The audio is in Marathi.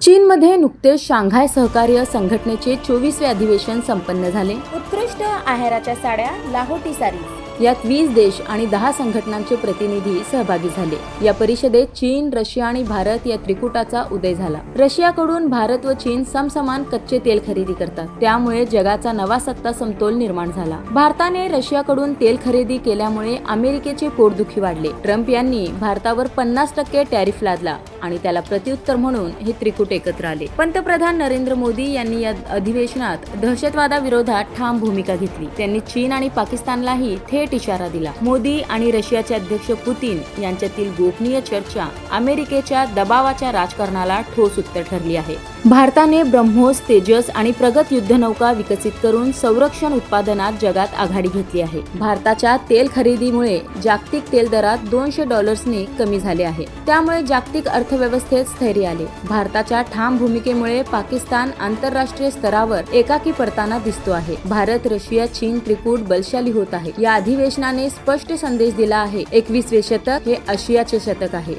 चीनमध्ये नुकतेच शांघाय सहकार्य संघटनेचे चोवीसवे अधिवेशन संपन्न झाले. उत्कृष्ट आहाराच्या साड्या लाहोटी सारी यात वीस देश आणि दहा संघटनांचे प्रतिनिधी सहभागी झाले. या परिषदेत चीन रशिया आणि भारत या त्रिकुटाचा उदय झाला. रशियाकडून भारत व चीन समसमान कच्चे तेल खरेदी करतात. त्यामुळे जगाचा नवा सत्ता समतोल निर्माण झाला. भारताने रशियाकडून तेल खरेदी केल्यामुळे अमेरिकेचे पोटदुखी वाढले. ट्रम्प यांनी भारतावर पन्नास टक्के टॅरिफ लादला आणि त्याला प्रत्युत्तर म्हणून हे त्रिकूट एकत्र आले. पंतप्रधान नरेंद्र मोदी यांनी या अधिवेशनात दहशतवादाविरोधात ठाम भूमिका घेतली. त्यांनी चीन आणि पाकिस्तानलाही थेट इशारा दिला. मोदी आणि रशियाचे अध्यक्ष पुतीन यांच्यातील गोपनीय चर्चा अमेरिकेच्या दबावाच्या राजकारणाला ठोस उत्तर ठरली आहे. भारताने ब्रह्मोस तेजस आणि प्रगत युद्धनौका विकसित करून संरक्षण उत्पादनात जगात आघाडी घेतली आहे. भारताच्या तेल खरेदीमुळे जागतिक तेल दरात दोनशे डॉलर्सने कमी झाले आहे. त्यामुळे जागतिक अर्थव्यवस्थेत स्थैर्य आले. भारताच्या ठाम भूमिकेमुळे पाकिस्तान आंतरराष्ट्रीय स्तरावर एकाकी पडताना दिसतो आहे. भारत रशिया चीन त्रिकूट बलशाली होत आहे. या अधिवेशनाने स्पष्ट संदेश दिला आहे. एकवीसवे शतक हे आशियाचे शतक आहे.